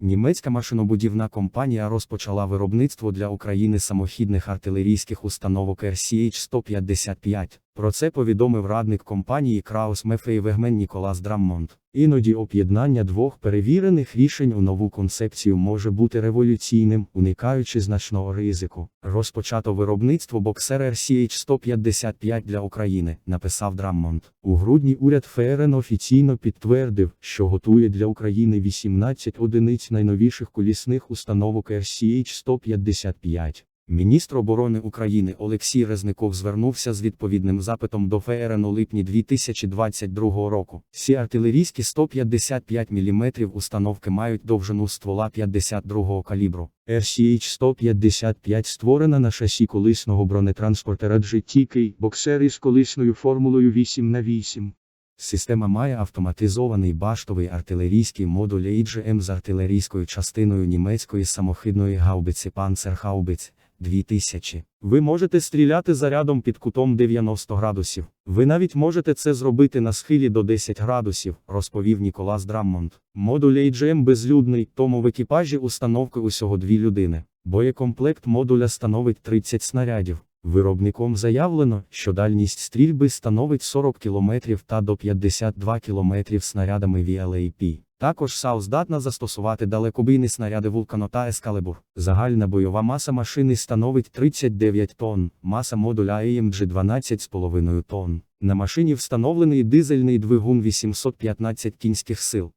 Німецька машинобудівна компанія розпочала виробництво для України самохідних артилерійських установок RCH-155. Про це повідомив радник компанії Краус Мефейвегмен Ніколас Драммонд. Іноді об'єднання двох перевірених рішень у нову концепцію може бути революційним, уникаючи значного ризику. Розпочато виробництво боксер RCH-155 для України, написав Драммонд. У грудні уряд ФРН офіційно підтвердив, що готує для України 18 одиниць найновіших колісних установок RCH-155. Міністр оборони України Олексій Резников звернувся з відповідним запитом до ФРН у липні 2022 року. Ці артилерійські 155 мм установки мають довжину ствола 52-го калібру. RCH-155 створена на шасі колисного бронетранспортера GTK, боксер із колисною формулою 8 на 8 Система має автоматизований баштовий артилерійський модуль AGM з артилерійською частиною німецької самохідної гаубиці Panzerhaubitz 2000. Ви можете стріляти зарядом під кутом 90 градусів. Ви навіть можете це зробити на схилі до 10 градусів, розповів Ніколас Драммонд. Модуль AGM безлюдний, тому в екіпажі установки усього дві людини. Боєкомплект модуля становить 30 снарядів. Виробником заявлено, що дальність стрільби становить 40 км та до 52 км снарядами VLAP. Також САУ здатна застосувати далекобійні снаряди Вулкано та Ескалибур. Загальна бойова маса машини становить 39 тонн, маса модуля AMG 12,5 тонн. На машині встановлений дизельний двигун 815 кінських сил.